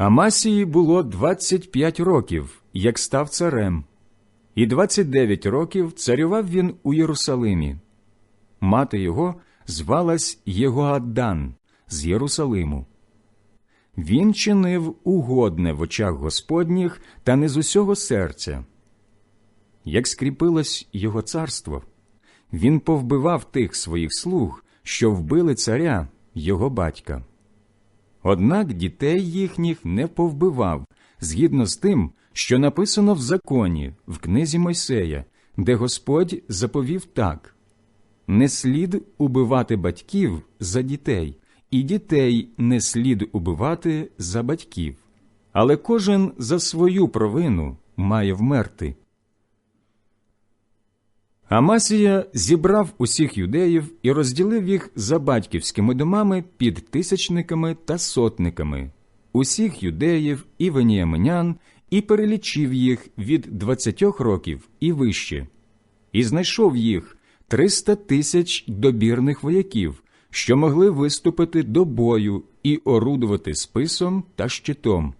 Амасії було 25 років, як став царем, і 29 років царював він у Єрусалимі. Мати його звалась Єгоаддан з Єрусалиму. Він чинив угодне в очах Господніх та не з усього серця. Як скріпилось його царство, він повбивав тих своїх слуг, що вбили царя, його батька. Однак дітей їхніх не повбивав, згідно з тим, що написано в законі, в книзі Мойсея, де Господь заповів так не слід убивати батьків за дітей, і дітей не слід убивати за батьків, але кожен за свою провину має вмерти. Амасія зібрав усіх юдеїв і розділив їх за батьківськими домами під тисячниками та сотниками, усіх юдеїв і веніаминян, і перелічив їх від двадцятьох років і вище, і знайшов їх триста тисяч добірних вояків, що могли виступити до бою і орудувати списом та щитом.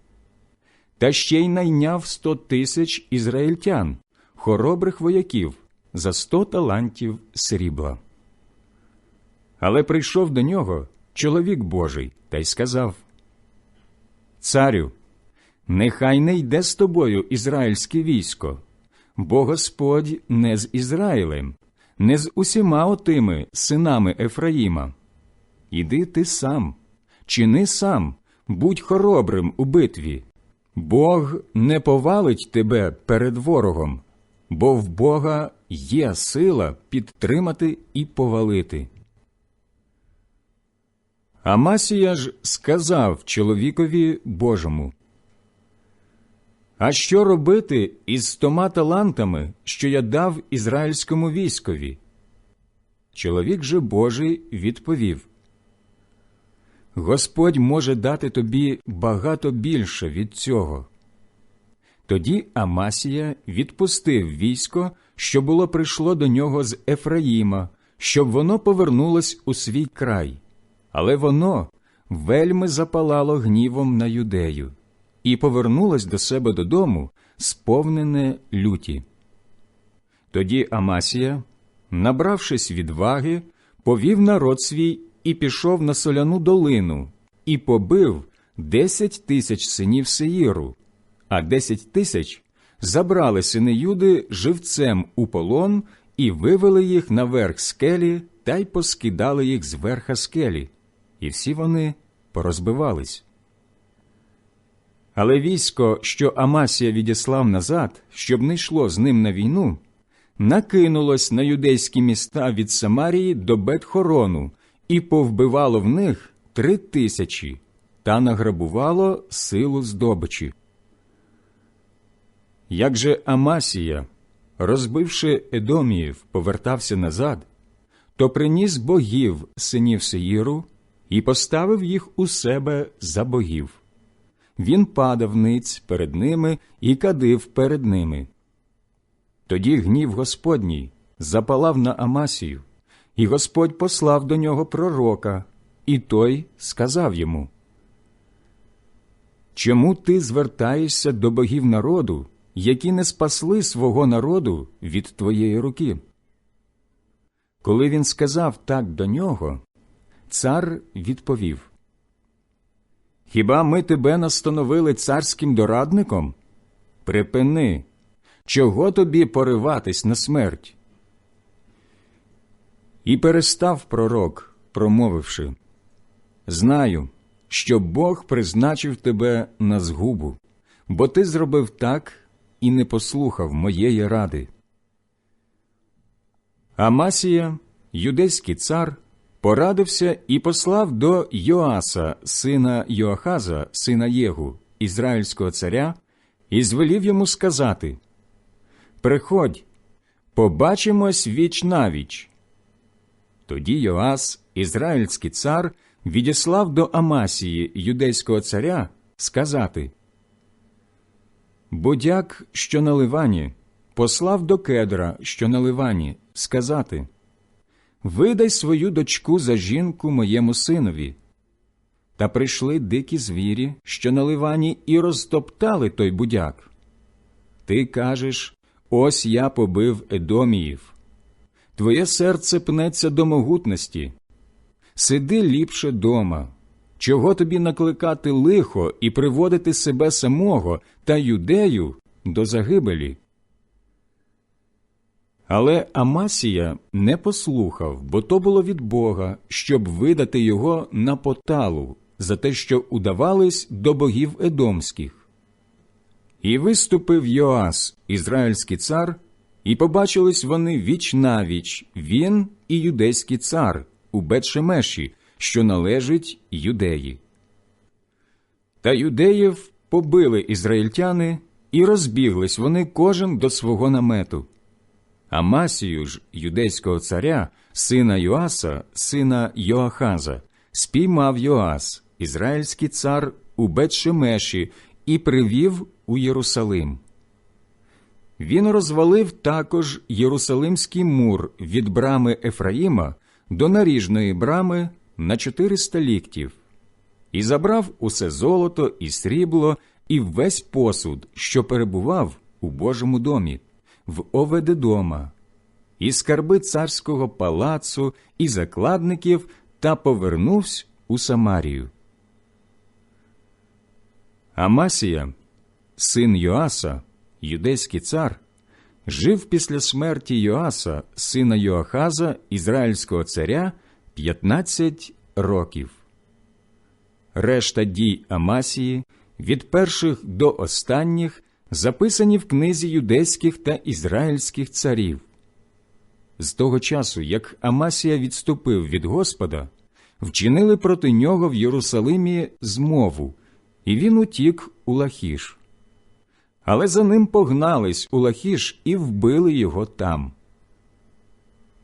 Та ще й найняв сто тисяч ізраїльтян, хоробрих вояків за сто талантів срібла. Але прийшов до нього чоловік Божий та й сказав Царю, нехай не йде з тобою ізраїльське військо, бо Господь не з Ізраїлем, не з усіма отими синами Ефраїма. Іди ти сам, чини сам, будь хоробрим у битві. Бог не повалить тебе перед ворогом, бо в Бога є сила підтримати і повалити. Амасія ж сказав чоловікові Божому А що робити із стома талантами, що я дав ізраїльському військові? Чоловік же Божий відповів Господь може дати тобі багато більше від цього. Тоді Амасія відпустив військо, що було прийшло до нього з Ефраїма, щоб воно повернулось у свій край, але воно вельми запалало гнівом на юдею і повернулось до себе додому, сповнене люті. Тоді Амасія, набравшись відваги, повів народ свій і пішов на соляну долину, і побив десять тисяч синів Сеїру, а десять тисяч забрали сини Юди живцем у полон і вивели їх на верх скелі та й поскидали їх з верха скелі, і всі вони порозбивались. Але військо, що Амасія відіслав назад, щоб не йшло з ним на війну, накинулось на юдейські міста від Самарії до Бетхорону і повбивало в них три тисячі та награбувало силу здобичі. Як же Амасія, розбивши Едоміїв, повертався назад, то приніс богів синів Сеїру і поставив їх у себе за богів. Він падав ниць перед ними і кадив перед ними. Тоді гнів Господній запалав на Амасію, і Господь послав до нього пророка, і той сказав йому Чому ти звертаєшся до богів народу, які не спасли свого народу від твоєї руки? Коли він сказав так до нього, цар відповів Хіба ми тебе настановили царським дорадником? Припини, чого тобі пориватись на смерть? І перестав пророк, промовивши Знаю, що Бог призначив тебе на згубу, бо ти зробив так і не послухав моєї ради. Амасія, юдейський цар, порадився і послав до Йоаса, сина Йоахаза, сина Єгу, ізраїльського царя, і звелів йому сказати Приходь, побачимось віч навіч. Тоді Йоас, ізраїльський цар, відіслав до Амасії, юдейського царя, сказати Будяк, що на Ливані, послав до кедра, що на Ливані, сказати Видай свою дочку за жінку моєму синові. та прийшли дикі звірі, що на ливані, і розтоптали той будяк. Ти кажеш ось я побив Едоміїв. Твоє серце пнеться до могутності. Сиди ліпше дома. Чого тобі накликати лихо і приводити себе самого та юдею до загибелі? Але Амасія не послухав, бо то було від Бога, щоб видати його на поталу за те, що удавались до богів едомських. І виступив Йоас, ізраїльський цар, і побачились вони віч навіч, він і юдейський цар у Бетшемеші, що належить юдеї. Та юдеїв побили ізраїльтяни, і розбіглись вони кожен до свого намету. Амасію ж, юдейського царя, сина Йоаса, сина Йоахаза, спіймав Йоас, ізраїльський цар у Бетшемеші, і привів у Єрусалим. Він розвалив також Єрусалимський мур від брами Ефраїма до наріжної брами на 400 ліктів, і забрав усе золото і срібло, і весь посуд, що перебував у Божому домі, в Оведедома, і скарби царського палацу, і закладників, та повернувся у Самарію. Амасія, син Йоаса, юдейський цар, жив після смерті Йоаса, сина Йоахаза, ізраїльського царя, 15 років. Решта дій Амасії від перших до останніх записані в книзі юдейських та ізраїльських царів. З того часу, як Амасія відступив від Господа, вчинили проти нього в Єрусалимі змову, і він утік у Лахіш. Але за ним погнались у Лахіш і вбили його там.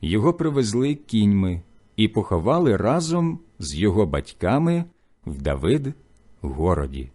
Його привезли кіньми і поховали разом з його батьками в Давид городі.